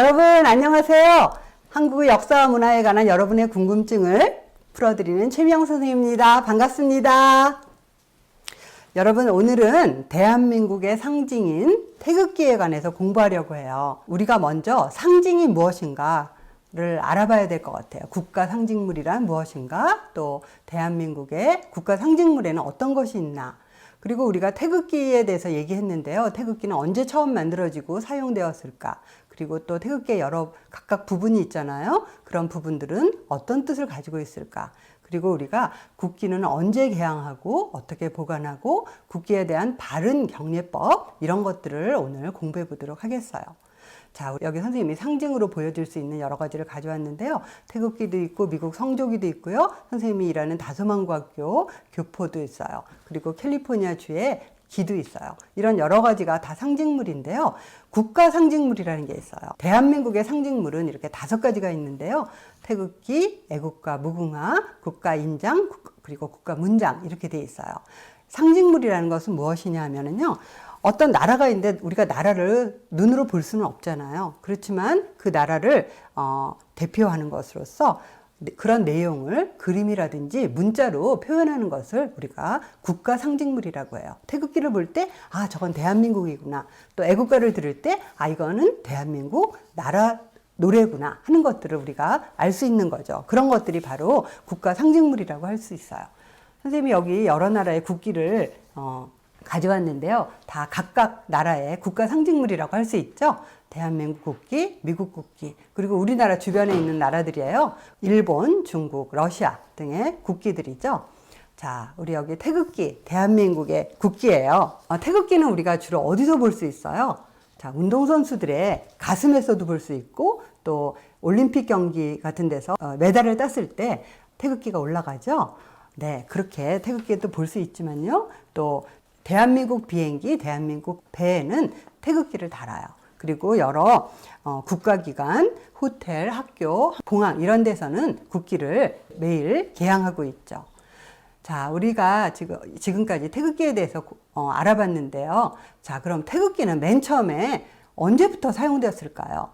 여러분 안녕하세요. 한국의 역사와 문화에 관한 여러분의 궁금증을 풀어드리는 최미영 선생님입니다. 반갑습니다. 여러분 오늘은 대한민국의 상징인 태극기에 관해서 공부하려고 해요. 우리가 먼저 상징이 무엇인가 를 알아봐야 될 것 같아요. 국가 상징물이란 무엇인가? 또 대한민국의 국가 상징물에는 어떤 것이 있나? 그리고 우리가 태극기에 대해서 얘기했는데요. 태극기는 언제 처음 만들어지고 사용되었을까? 그리고 또 태극기의 여러 각각 부분이 있잖아요. 그런 부분들은 어떤 뜻을 가지고 있을까? 그리고 우리가 국기는 언제 개항하고 어떻게 보관하고 국기에 대한 바른 경례법 이런 것들을 오늘 공부해 보도록 하겠어요. 자, 여기 선생님이 상징으로 보여줄 수 있는 여러 가지를 가져왔는데요. 태극기도 있고 미국 성조기도 있고요. 선생님이 일하는 다소만고학교 교포도 있어요. 그리고 캘리포니아 주에 기도 있어요. 이런 여러 가지가 다 상징물인데요. 국가 상징물이라는 게 있어요. 대한민국의 상징물은 이렇게 다섯 가지가 있는데요. 태극기, 애국가, 무궁화, 국가 인장, 그리고 국가 문장 이렇게 돼 있어요. 상징물이라는 것은 무엇이냐 하면은요. 어떤 나라가 있는데 우리가 나라를 눈으로 볼 수는 없잖아요. 그렇지만 그 나라를 어, 대표하는 것으로서 그런 내용을 그림이라든지 문자로 표현하는 것을 우리가 국가 상징물이라고 해요. 태극기를 볼 때, 아, 저건 대한민국이구나. 또 애국가를 들을 때, 아, 이거는 대한민국 나라 노래구나 하는 것들을 우리가 알 수 있는 거죠. 그런 것들이 바로 국가 상징물이라고 할 수 있어요. 선생님이 여기 여러 나라의 국기를 어, 가져왔는데요. 다 각각 나라의 국가 상징물이라고 할 수 있죠. 대한민국 국기, 미국 국기, 그리고 우리나라 주변에 있는 나라들이에요. 일본, 중국, 러시아 등의 국기들이죠. 자, 우리 여기 태극기, 대한민국의 국기예요. 어, 태극기는 우리가 주로 어디서 볼 수 있어요? 자, 운동선수들의 가슴에서도 볼 수 있고, 또 올림픽 경기 같은 데서 어, 메달을 땄을 때 태극기가 올라가죠. 네, 그렇게 태극기도 볼 수 있지만요. 또 대한민국 비행기, 대한민국 배에는 태극기를 달아요. 그리고 여러 어, 국가기관, 호텔, 학교, 공항 이런 데서는 국기를 매일 개항하고 있죠. 자, 우리가 지금, 지금까지 태극기에 대해서 어, 알아봤는데요. 자, 그럼 태극기는 맨 처음에 언제부터 사용되었을까요?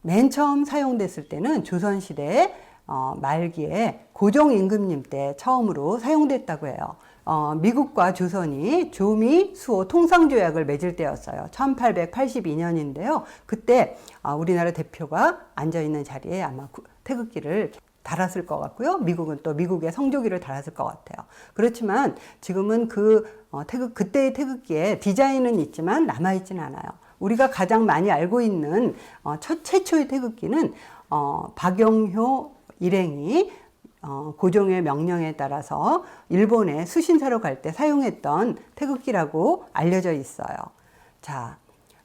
맨 처음 사용됐을 때는 조선시대 어, 말기에 고종임금님 때 처음으로 사용됐다고 해요. 어, 미국과 조선이 조미 수호 통상 조약을 맺을 때였어요. 1882년인데요. 그때 어, 우리나라 대표가 앉아 있는 자리에 아마 태극기를 달았을 것 같고요. 미국은 또 미국의 성조기를 달았을 것 같아요. 그렇지만 지금은 그 어, 태극 그때의 태극기에 디자인은 있지만 남아 있지는 않아요. 우리가 가장 많이 알고 있는 어, 첫 최초의 태극기는 어, 박영효 일행이 어, 고종의 명령에 따라서 일본에 수신사로 갈 때 사용했던 태극기라고 알려져 있어요. 자,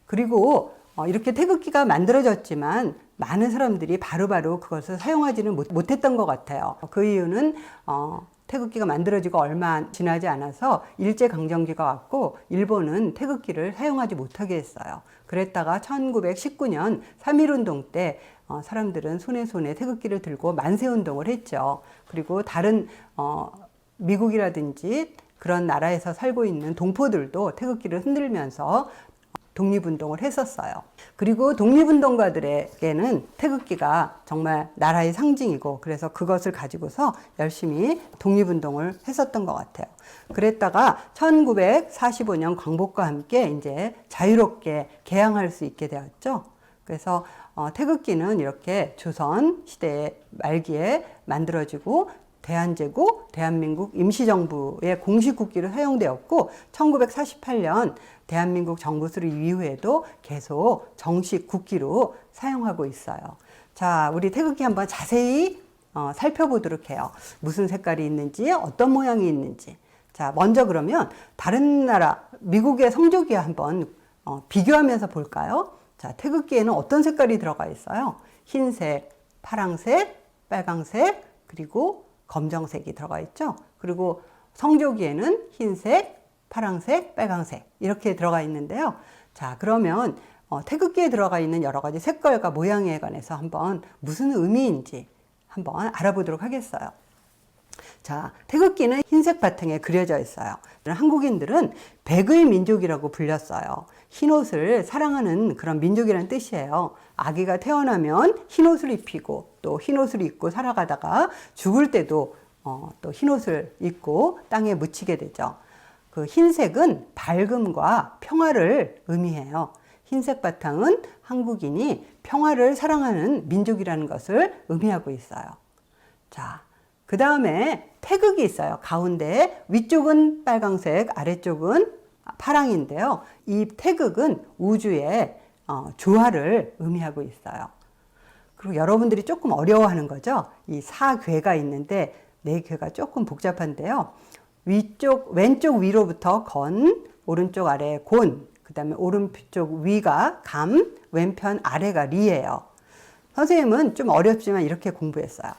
그리고 어, 이렇게 태극기가 만들어졌지만 많은 사람들이 바로바로 그것을 사용하지는 못, 했던 것 같아요. 그 이유는 어, 태극기가 만들어지고 얼마 지나지 않아서 일제 강점기가 왔고 일본은 태극기를 사용하지 못하게 했어요. 그랬다가 1919년 3.1운동 때 어, 사람들은 손에 손에 태극기를 들고 만세 운동을 했죠. 그리고 다른 어, 미국이라든지 그런 나라에서 살고 있는 동포들도 태극기를 흔들면서 독립운동을 했었어요. 그리고 독립운동가들에게는 태극기가 정말 나라의 상징이고 그래서 그것을 가지고서 열심히 독립운동을 했었던 것 같아요. 그랬다가 1945년 광복과 함께 이제 자유롭게 개항할 수 있게 되었죠. 그래서 어, 태극기는 이렇게 조선 시대 말기에 만들어지고 대한제국, 대한민국 임시정부의 공식 국기로 사용되었고 1948년 대한민국 정부 수립 이후에도 계속 정식 국기로 사용하고 있어요. 자, 우리 태극기 한번 자세히 어, 살펴보도록 해요. 무슨 색깔이 있는지, 어떤 모양이 있는지. 자, 먼저 그러면 다른 나라, 미국의 성조기와 한번 어, 비교하면서 볼까요? 자, 태극기에는 어떤 색깔이 들어가 있어요? 흰색, 파랑색, 빨강색, 그리고 검정색이 들어가 있죠. 그리고 성조기에는 흰색, 파랑색, 빨강색 이렇게 들어가 있는데요. 자, 그러면 어, 태극기에 들어가 있는 여러 가지 색깔과 모양에 관해서 한번 무슨 의미인지 한번 알아보도록 하겠어요. 자, 태극기는 흰색 바탕에 그려져 있어요. 한국인들은 백의 민족이라고 불렸어요. 흰 옷을 사랑하는 그런 민족이라는 뜻이에요. 아기가 태어나면 흰 옷을 입히고 또 흰 옷을 입고 살아가다가 죽을 때도 어, 또 흰 옷을 입고 땅에 묻히게 되죠. 그 흰색은 밝음과 평화를 의미해요. 흰색 바탕은 한국인이 평화를 사랑하는 민족이라는 것을 의미하고 있어요. 자, 그 다음에 태극이 있어요. 가운데 위쪽은 빨강색, 아래쪽은 파랑인데요. 이 태극은 우주의 어, 조화를 의미하고 있어요. 그리고 여러분들이 조금 어려워하는 거죠. 이 사괴가 있는데 네 괴가 조금 복잡한데요. 위쪽 왼쪽 위로부터 건, 오른쪽 아래 곤, 그다음에 오른쪽 위가 감, 왼편 아래가 리예요. 선생님은 좀 어렵지만 이렇게 공부했어요.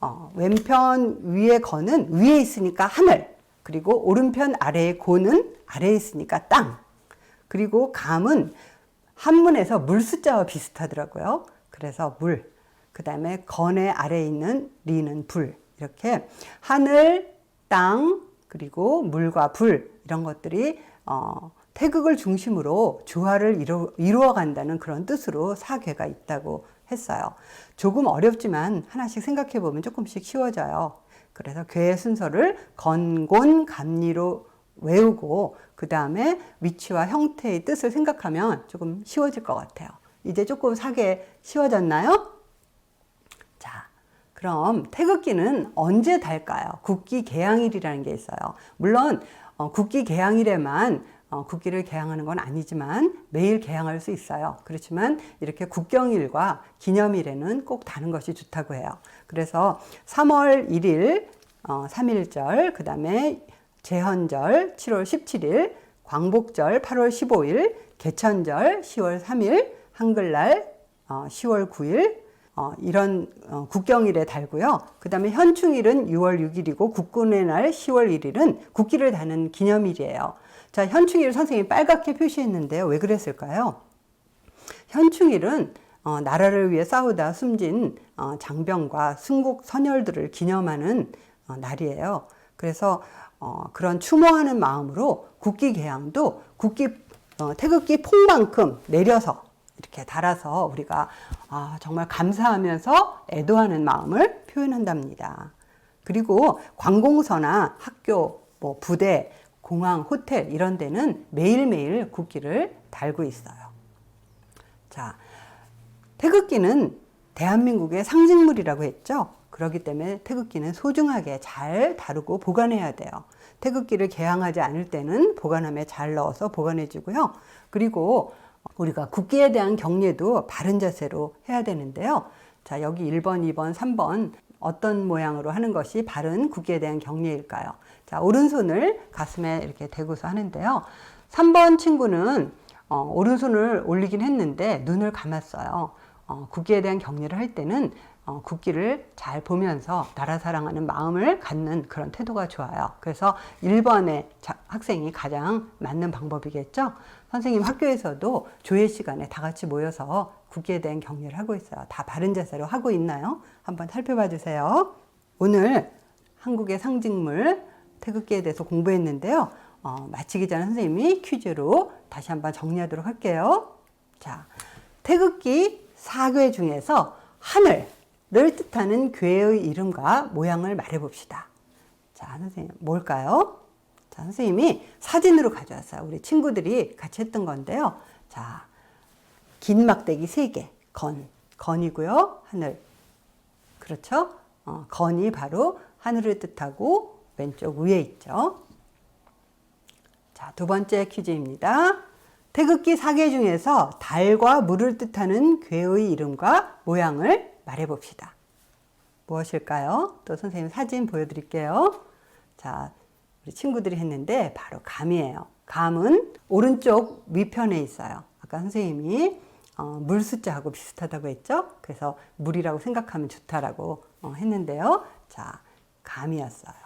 어, 왼편 위에 건은 위에 있으니까 하늘, 그리고 오른편 아래의 고는 아래에 있으니까 땅, 그리고 감은 한문에서 물 숫자와 비슷하더라고요. 그래서 물, 그 다음에 건의 아래에 있는 리는 불, 이렇게 하늘, 땅, 그리고 물과 불 이런 것들이 어, 태극을 중심으로 조화를 이루, 이루어 간다는 그런 뜻으로 사괴가 있다고 했어요. 조금 어렵지만 하나씩 생각해 보면 조금씩 쉬워져요. 그래서 괴의 순서를 건곤 감리로 외우고 그 다음에 위치와 형태의 뜻을 생각하면 조금 쉬워질 것 같아요. 이제 조금 사괴 쉬워졌나요? 자, 그럼 태극기는 언제 달까요? 국기 개항일이라는 게 있어요. 물론 어, 국기 개항일에만 어, 국기를 개항하는 건 아니지만 매일 개항할 수 있어요. 그렇지만 이렇게 국경일과 기념일에는 꼭 다는 것이 좋다고 해요. 그래서 3월 1일 어, 3일절, 그 다음에 제헌절 7월 17일, 광복절 8월 15일, 개천절 10월 3일, 한글날 어, 10월 9일, 어, 이런 어, 국경일에 달고요. 그 다음에 현충일은 6월 6일이고 국군의 날 10월 1일은 국기를 다는 기념일이에요. 자, 현충일 선생님이 빨갛게 표시했는데요. 왜 그랬을까요? 현충일은 어, 나라를 위해 싸우다 숨진 어, 장병과 순국 선열들을 기념하는 어, 날이에요. 그래서 어, 그런 추모하는 마음으로 국기 개항도 국기 어, 태극기 폭만큼 내려서 이렇게 달아서 우리가 아, 정말 감사하면서 애도하는 마음을 표현한답니다. 그리고 관공서나 학교, 뭐 부대, 공항, 호텔 이런 데는 매일매일 국기를 달고 있어요. 자, 태극기는 대한민국의 상징물이라고 했죠. 그렇기 때문에 태극기는 소중하게 잘 다루고 보관해야 돼요. 태극기를 개항하지 않을 때는 보관함에 잘 넣어서 보관해 주고요. 그리고 우리가 국기에 대한 경례도 바른 자세로 해야 되는데요. 자, 여기 1번, 2번, 3번 어떤 모양으로 하는 것이 바른 국기에 대한 경례일까요? 자, 오른손을 가슴에 이렇게 대고서 하는데요. 3번 친구는 어, 오른손을 올리긴 했는데 눈을 감았어요. 어, 국기에 대한 경례를 할 때는 어, 국기를 잘 보면서 나라 사랑하는 마음을 갖는 그런 태도가 좋아요. 그래서 1번의 자, 학생이 가장 맞는 방법이겠죠. 선생님 학교에서도 조회 시간에 다 같이 모여서 국기에 대한 경례를 하고 있어요. 다 바른 자세로 하고 있나요? 한번 살펴봐 주세요. 오늘 한국의 상징물 태극기에 대해서 공부했는데요. 어, 마치기 전에 선생님이 퀴즈로 다시 한번 정리하도록 할게요. 자, 태극기 사괴 중에서 하늘을 뜻하는 괴의 이름과 모양을 말해봅시다. 자, 선생님, 뭘까요? 자, 선생님이 사진으로 가져왔어요. 우리 친구들이 같이 했던 건데요. 자, 긴 막대기 3개, 건, 건이고요. 하늘. 그렇죠? 어, 건이 바로 하늘을 뜻하고 왼쪽 위에 있죠. 자, 두 번째 퀴즈입니다. 태극기 사계 중에서 달과 물을 뜻하는 괴의 이름과 모양을 말해 봅시다. 무엇일까요? 또 선생님 사진 보여드릴게요. 자, 우리 친구들이 했는데 바로 감이에요. 감은 오른쪽 위편에 있어요. 아까 선생님이 어, 물 숫자하고 비슷하다고 했죠? 그래서 물이라고 생각하면 좋다라고 어, 했는데요. 자, 감이었어요.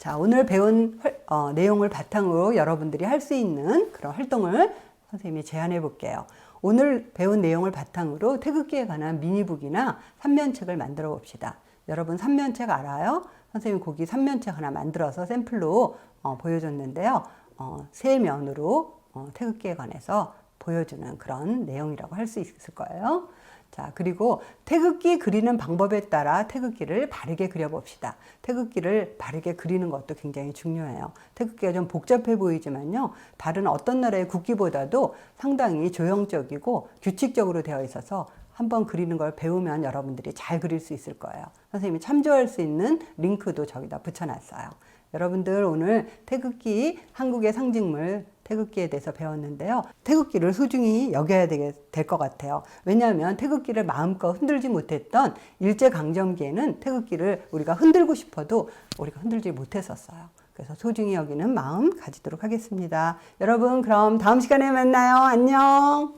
자, 오늘 배운 어, 내용을 바탕으로 여러분들이 할 수 있는 그런 활동을 선생님이 제안해 볼게요. 오늘 배운 내용을 바탕으로 태극기에 관한 미니북이나 삼면책을 만들어 봅시다. 여러분 삼면책 알아요? 선생님이 고기 삼면체 하나 만들어서 샘플로 어, 보여줬는데요. 어, 세 면으로 어, 태극기에 관해서 보여주는 그런 내용이라고 할 수 있을 거예요. 자, 그리고 태극기 그리는 방법에 따라 태극기를 바르게 그려봅시다. 태극기를 바르게 그리는 것도 굉장히 중요해요. 태극기가 좀 복잡해 보이지만요. 다른 어떤 나라의 국기보다도 상당히 조형적이고 규칙적으로 되어 있어서 한번 그리는 걸 배우면 여러분들이 잘 그릴 수 있을 거예요. 선생님이 참조할 수 있는 링크도 저기다 붙여놨어요. 여러분들 오늘 태극기 한국의 상징물 태극기에 대해서 배웠는데요. 태극기를 소중히 여겨야 될 것 같아요. 왜냐하면 태극기를 마음껏 흔들지 못했던 일제강점기에는 태극기를 우리가 흔들고 싶어도 우리가 흔들지 못했었어요. 그래서 소중히 여기는 마음 가지도록 하겠습니다. 여러분, 그럼 다음 시간에 만나요. 안녕.